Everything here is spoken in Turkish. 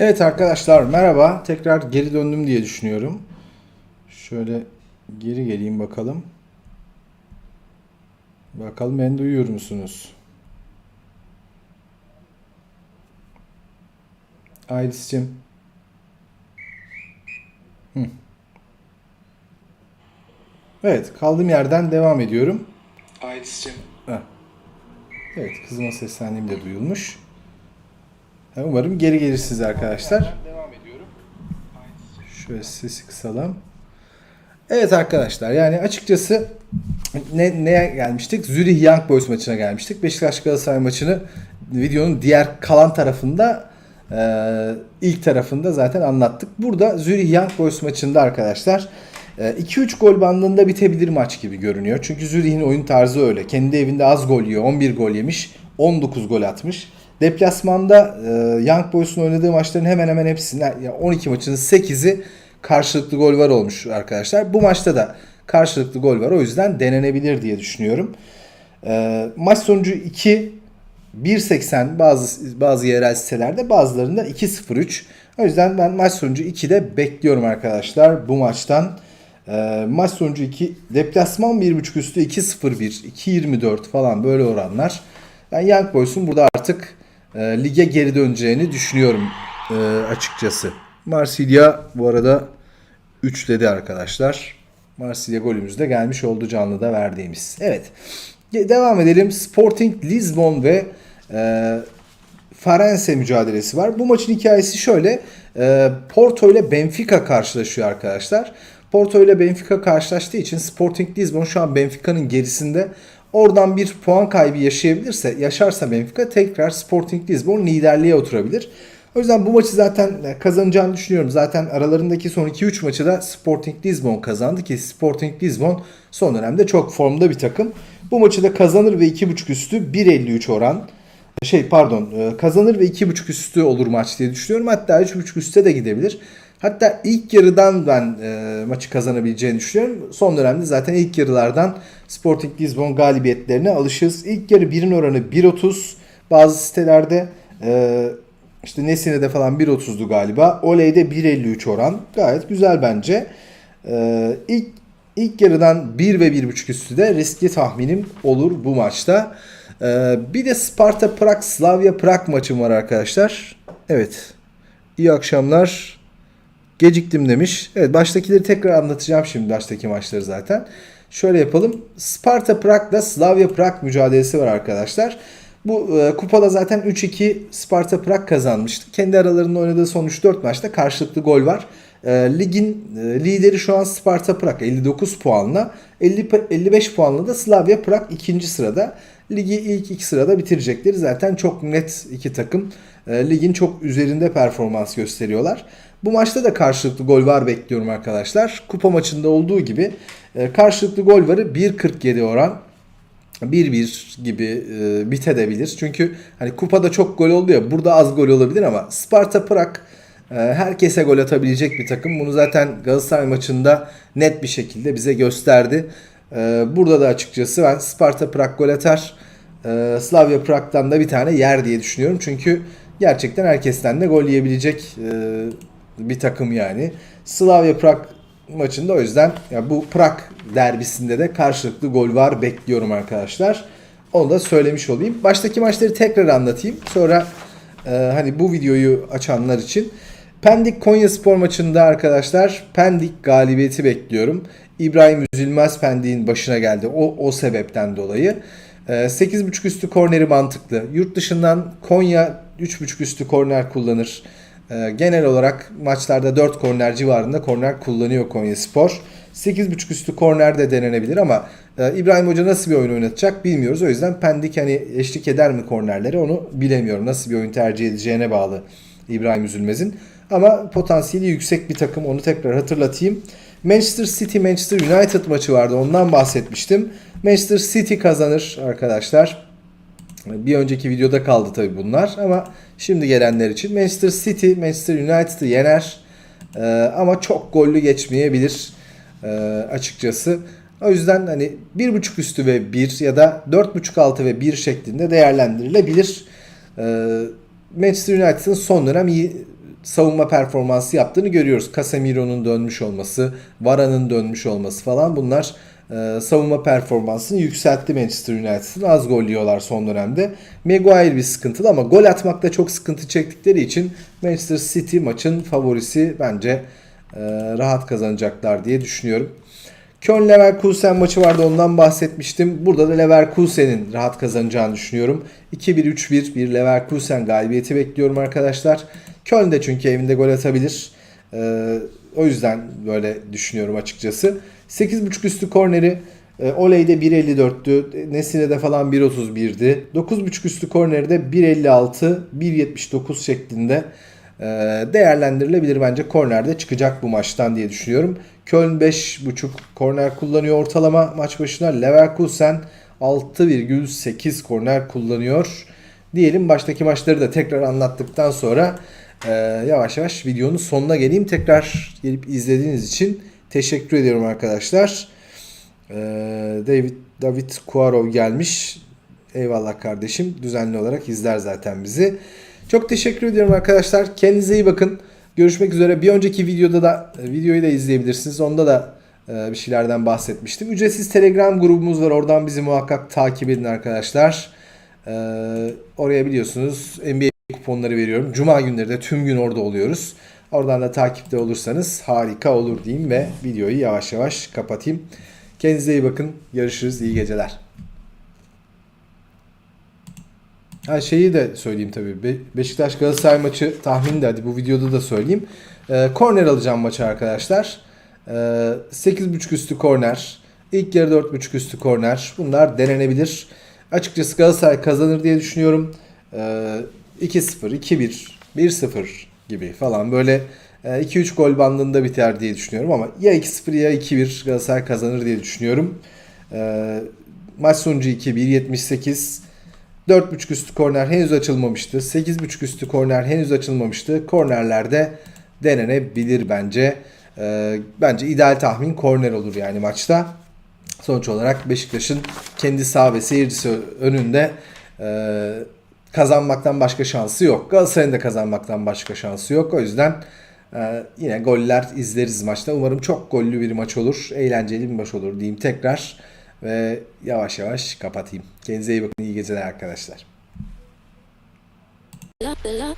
Evet arkadaşlar merhaba. Tekrar geri döndüm diye düşünüyorum. Şöyle geri geleyim bakalım. Bakalım beni duyuyor musunuz? Aydis'cim. Hı. Evet kaldığım yerden devam ediyorum. Heh. Evet kızıma seslendiğim de duyulmuş. Umarım geri arkadaşlar. Devam ediyorum. Aydis'cim. Şöyle sesi kısalım. Evet arkadaşlar yani açıkçası ne, neye gelmiştik? Zürih Young Boys maçına gelmiştik. Beşiktaş Galatasaray maçını videonun diğer kalan tarafında e, ilk tarafında zaten anlattık. Burada Zürih Young Boys maçında arkadaşlar e, 2-3 gol bandında bitebilir maç gibi görünüyor. Çünkü Zürih'in oyun tarzı öyle. Kendi evinde az gol yiyor. 11 gol yemiş. 19 gol atmış. Deplasmanda e, Young Boys'un oynadığı maçların hemen hemen hepsinde yani 12 maçının 8'i karşılıklı gol var olmuş arkadaşlar. Bu maçta da karşılıklı gol var. O yüzden denenebilir diye düşünüyorum. E, maç sonucu 2 1.80 bazı bazı yerel sitelerde bazılarında 2.03. O yüzden ben maç sonucu 2'de bekliyorum arkadaşlar bu maçtan. E, maç sonucu 2 deplasman 1.5 üstü 2.01 2.24 falan böyle oranlar. Ben Young Boys'un burada artık e, lige geri döneceğini düşünüyorum e, açıkçası. Marsilya bu arada 3 dedi arkadaşlar. Marsilya golümüz de gelmiş oldu canlıda verdiğimiz. Evet. Devam edelim. Sporting Lisbon ve e, Farense mücadelesi var. Bu maçın hikayesi şöyle. E, Porto ile Benfica karşılaşıyor arkadaşlar. Porto ile Benfica karşılaştığı için Sporting Lisbon şu an Benfica'nın gerisinde. Oradan bir puan kaybı yaşayabilirse, yaşarsa Benfica tekrar Sporting Lisbon liderliğe oturabilir. O yüzden bu maçı zaten kazanacağını düşünüyorum. Zaten aralarındaki son 2-3 maçı da Sporting Lisbon kazandı ki Sporting Lisbon son dönemde çok formda bir takım. Bu maçı da kazanır ve 2.5 üstü 1.53 oran. Şey pardon kazanır ve 2.5 üstü olur maç diye düşünüyorum. Hatta 3.5 üste de gidebilir. Hatta ilk yarıdan ben e, maçı kazanabileceğini düşünüyorum. Son dönemde zaten ilk yarılardan Sporting Lisbon galibiyetlerine alışığız. İlk yarı 1'in oranı 1.30. Bazı sitelerde e, işte Nesine'de falan 1.30'du galiba. Oley'de 1.53 oran. Gayet güzel bence. E, ilk ilk yarıdan 1 ve 1.5 üstü de riskli tahminim olur bu maçta. E, bir de Sparta Prag Slavia Prag maçım var arkadaşlar. Evet. İyi akşamlar. Geciktim demiş. Evet baştakileri tekrar anlatacağım şimdi baştaki maçları zaten. Şöyle yapalım. Sparta Prag'da Slavia Prag mücadelesi var arkadaşlar. Bu e, kupada zaten 3-2 Sparta Prag kazanmıştı. Kendi aralarında oynadığı son 3-4 maçta karşılıklı gol var. E, ligin e, lideri şu an Sparta Prag 59 puanla. 50, 55 puanla da Slavia Prag ikinci sırada. Ligi ilk iki sırada bitirecekleri zaten çok net iki takım. E, ligin çok üzerinde performans gösteriyorlar. Bu maçta da karşılıklı gol var bekliyorum arkadaşlar. Kupa maçında olduğu gibi e, karşılıklı gol varı 1.47 oran. 1-1 gibi e, bitebilir. Çünkü hani kupada çok gol oldu ya burada az gol olabilir ama Sparta Prag e, herkese gol atabilecek bir takım. Bunu zaten Galatasaray maçında net bir şekilde bize gösterdi. E, burada da açıkçası ben Sparta Prag gol atar. E, Slavia Prag'dan da bir tane yer diye düşünüyorum. Çünkü gerçekten herkesten de gol yiyebilecek e, bir takım yani. Slavia Prag maçında o yüzden ya bu Prag derbisinde de karşılıklı gol var bekliyorum arkadaşlar. Onu da söylemiş olayım. Baştaki maçları tekrar anlatayım. Sonra e, hani bu videoyu açanlar için Pendik Konya Spor maçında arkadaşlar Pendik galibiyeti bekliyorum. İbrahim Üzülmez Pendik'in başına geldi. O o sebepten dolayı. E, 8.5 üstü korneri mantıklı. Yurt dışından Konya 3.5 üstü korner kullanır. Ee, genel olarak maçlarda 4 korner civarında korner kullanıyor Konya Spor. 8.5 üstü korner de denenebilir ama e, İbrahim Hoca nasıl bir oyun oynatacak bilmiyoruz. O yüzden Pendik hani eşlik eder mi kornerlere onu bilemiyorum. Nasıl bir oyun tercih edeceğine bağlı İbrahim Üzülmez'in. Ama potansiyeli yüksek bir takım onu tekrar hatırlatayım. Manchester City Manchester United maçı vardı ondan bahsetmiştim. Manchester City kazanır arkadaşlar. Bir önceki videoda kaldı tabi bunlar ama şimdi gelenler için Manchester City Manchester United'ı yener ee, ama çok gollü geçmeyebilir ee, açıkçası. O yüzden hani 1.5 üstü ve 1 ya da 4.5 altı ve 1 şeklinde değerlendirilebilir. Ee, Manchester United'ın son dönem iyi savunma performansı yaptığını görüyoruz. Casemiro'nun dönmüş olması, Vara'nın dönmüş olması falan bunlar e, savunma performansını yükseltti Manchester United'ın. Az gol yiyorlar son dönemde. Maguire bir sıkıntılı ama gol atmakta çok sıkıntı çektikleri için Manchester City maçın favorisi bence e, rahat kazanacaklar diye düşünüyorum. Köln Leverkusen maçı vardı ondan bahsetmiştim. Burada da Leverkusen'in rahat kazanacağını düşünüyorum. 2-1-3-1 bir Leverkusen galibiyeti bekliyorum arkadaşlar. Köln de çünkü evinde gol atabilir. Ee, o yüzden böyle düşünüyorum açıkçası. 8.5 üstü korneri e, Oley'de 1.54'tü. Nesine'de falan 1.31'di. 9.5 üstü korneri de 1.56, 1.79 şeklinde e, değerlendirilebilir bence. Kornerde çıkacak bu maçtan diye düşünüyorum. Köln 5.5 korner kullanıyor ortalama maç başına. Leverkusen 6,8 korner kullanıyor. Diyelim baştaki maçları da tekrar anlattıktan sonra e, yavaş yavaş videonun sonuna geleyim. Tekrar gelip izlediğiniz için teşekkür ediyorum arkadaşlar. E, David David Kuarov gelmiş. Eyvallah kardeşim. Düzenli olarak izler zaten bizi. Çok teşekkür ediyorum arkadaşlar. Kendinize iyi bakın. Görüşmek üzere. Bir önceki videoda da e, videoyu da izleyebilirsiniz. Onda da e, bir şeylerden bahsetmiştim. Ücretsiz Telegram grubumuz var. Oradan bizi muhakkak takip edin arkadaşlar. E, oraya biliyorsunuz NBA kuponları veriyorum. Cuma günleri de tüm gün orada oluyoruz. Oradan da takipte olursanız harika olur diyeyim ve videoyu yavaş yavaş kapatayım. Kendinize iyi bakın. Görüşürüz. İyi geceler. Ha şeyi de söyleyeyim tabii. Be- Beşiktaş Galatasaray maçı tahmini de hadi bu videoda da söyleyeyim. Ee, korner alacağım maçı arkadaşlar. Ee, 8.5 üstü korner. İlk yarı 4.5 üstü korner. Bunlar denenebilir. Açıkçası Galatasaray kazanır diye düşünüyorum. Ee, 2-0, 2-1, 1-0 gibi falan böyle e, 2-3 gol bandında biter diye düşünüyorum ama ya 2-0 ya 2-1 Galatasaray kazanır diye düşünüyorum. Ee, maç sonucu 2-1, 78. 4.5 üstü korner henüz açılmamıştı. 8.5 üstü korner henüz açılmamıştı. Kornerlerde denenebilir bence. Ee, bence ideal tahmin korner olur yani maçta. Sonuç olarak Beşiktaş'ın kendi saha ve seyircisi önünde e, kazanmaktan başka şansı yok. Galatasaray'ın da kazanmaktan başka şansı yok. O yüzden e, yine goller izleriz maçta. Umarım çok gollü bir maç olur. Eğlenceli bir maç olur diyeyim tekrar. Ve yavaş yavaş kapatayım. Kendinize iyi bakın. İyi geceler arkadaşlar. la la